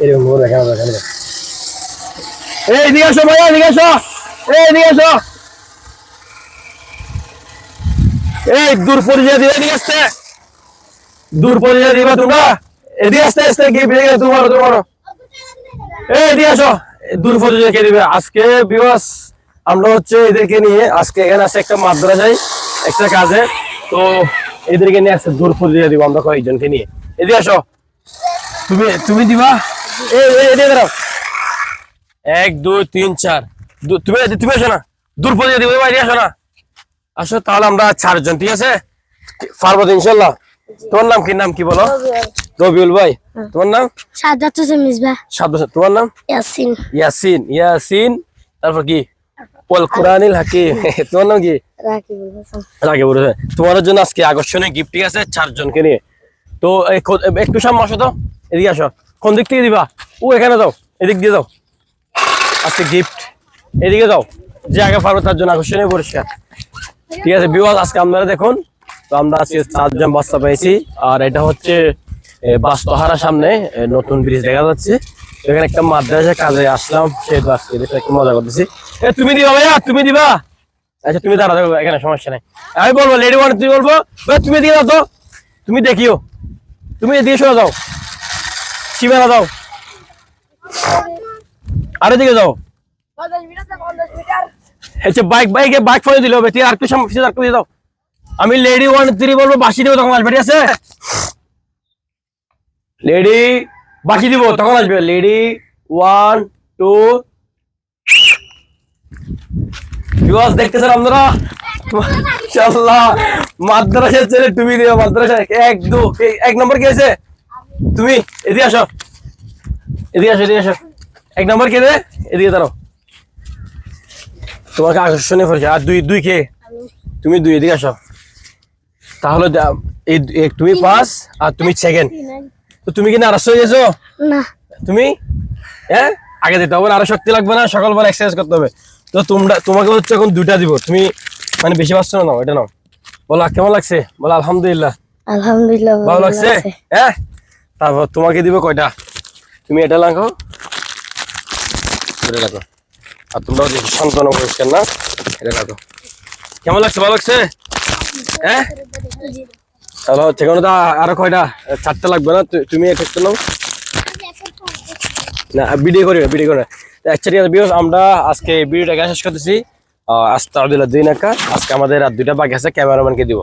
কেন কেন এই এদিকে এদিকে এই এদিকে এই, দূর পরিচয় দিবে এদিকে আসতে। দূর পরিচয় দিবা তোমরা। এদিকে আসতে আসতে বেরিয়ে গেলে তোমার তোমার এই এদিকে আসো দূর পরিচয় কে দিবে? আজকে বিবাস আমরা হচ্ছে এদেরকে নিয়ে আজকে এখানে আছে একটা মাদ্রাসায়, একটা কাজে। তো এদেরকে নিয়ে আসছে, দূর পরিচয় দিব আমরা কয়েকজনকে নিয়ে। এদিকে আসো। তুমি তুমি দিবা। এক দুই তিন চার। তুমি তুমি আসো না। দূর পরিচয় দিব আসো না। আসো তাহলে আমরা চারজন ঠিক আছে? পারব তো ইনশাল্লাহ। তোমার নাম কি নাম কি বলো? রবিউল ভাই। তোমার নাম? সাজ্জাদ হোসেন মিসবাহ সাত তোমার নাম? ইয়াসিন। ইয়াসিন ইয়াসিন। তারপর কি? ওয়াল কোরআনিল হাকিম। তোমার নাম কি? রাকিবুল হাসান। তোমার জন্য আজকে আকর্ষণীয় গিফট ঠিক আছে? চারজনকে নিয়ে। তো একটু সামনে আসো তো। এদিকে আসো। কোন দিক থেকে দিবা? ও, এখানে যাও। এদিক দিয়ে যাও। আজকে গিফট এদিকে যাও। যে আগে পারবে তার জন্য আকর্ষণীয় পরিষ্কার ঠিক আছে বিবাহ আজকে আপনারা দেখুন। তো আমরা আজকে চারজন বাচ্চা পেয়েছি। আর এটা হচ্ছে বাস্তহারা সামনে নতুন ব্রিজ দেখা যাচ্ছে। এখানে একটা মাদ্রাসা কাজে আসলাম। আজকে দেখে একটু মজা করতেছি। তুমি দিবা ভাইয়া? তুমি দিবা? আচ্ছা তুমি দাঁড়া দেখো, এখানে সমস্যা নাই। আমি বলব লেডি ওয়ান তুমি বলব? তুমি এদিকে যাও তুমি দেখিও। তুমি এদিকে সরে যাও। সীমানা দাও আর এদিকে যাও। বাইক বাইকে বাইক ফোনে দিলে হবে। তুই আর একটু পিছিয়ে আর দিয়ে দাও। আমি লেডি ওয়ান থ্রি বলব বাসি দিব তখন আসবে, ঠিক আছে? লেডি বাসি দিব, তখন আসবে। লেডি ওয়ান টু বিবাস দেখতেছেন আপনারা? মাশাআল্লাহ মাদ্রাসা ছেলে তুমি দিও মাদ্রাসা এক, দু এক নম্বর কি আছে তুমি এদিকে আসো। এদিকে আসো এদিকে আসো। এক নম্বর কে দে এদিকে দাঁড়াও। তোমাকে আকর্ষণীয় করেছে। আর দুই দুই কে? তুমি দুই এদিকে আসো। তাহলে তুমি পাস আর তুমি সেকেন্ড তো তুমি কি নারাজ হয়ে গেছো তুমি? হ্যাঁ? আগে দিতে হবে আরও শক্তি লাগবে না সকালবেলা এক্সারসাইজ করতে হবে। তো তোমরা তোমাকে হচ্ছে এখন দুইটা দিব। তুমি মানে বেশি পাচ্ছ না নাও এটা নাও। বলো কেমন লাগছে? বলো আলহামদুলিল্লাহ। আলহামদুলিল্লাহ ভালো লাগছে। হ্যাঁ? তারপর তোমাকে দিব কয়টা? তুমি এটা লাগো এটা আর তোমরাও যে সন্তান পরিষ্কার না? এটা লাগো কেমন লাগছে? ভালো লাগছে? হ্যাঁ? তাহলে হচ্ছে কোনো তো আরও কয়টা? চারটা লাগবে না? তু- তুমি এটা একটা নাও। না ভিডিও করি ভিডিও করে অ্যাকচুয়ালি বিকজ আমরা আজকে ভিডিওটা শেষ করতেছি। আস্তাউদ্দিল্লাহ দুই নাকা আজকে আমাদের আর দুইটা বাকি আছে, ক্যামেরাম্যানকে দিব।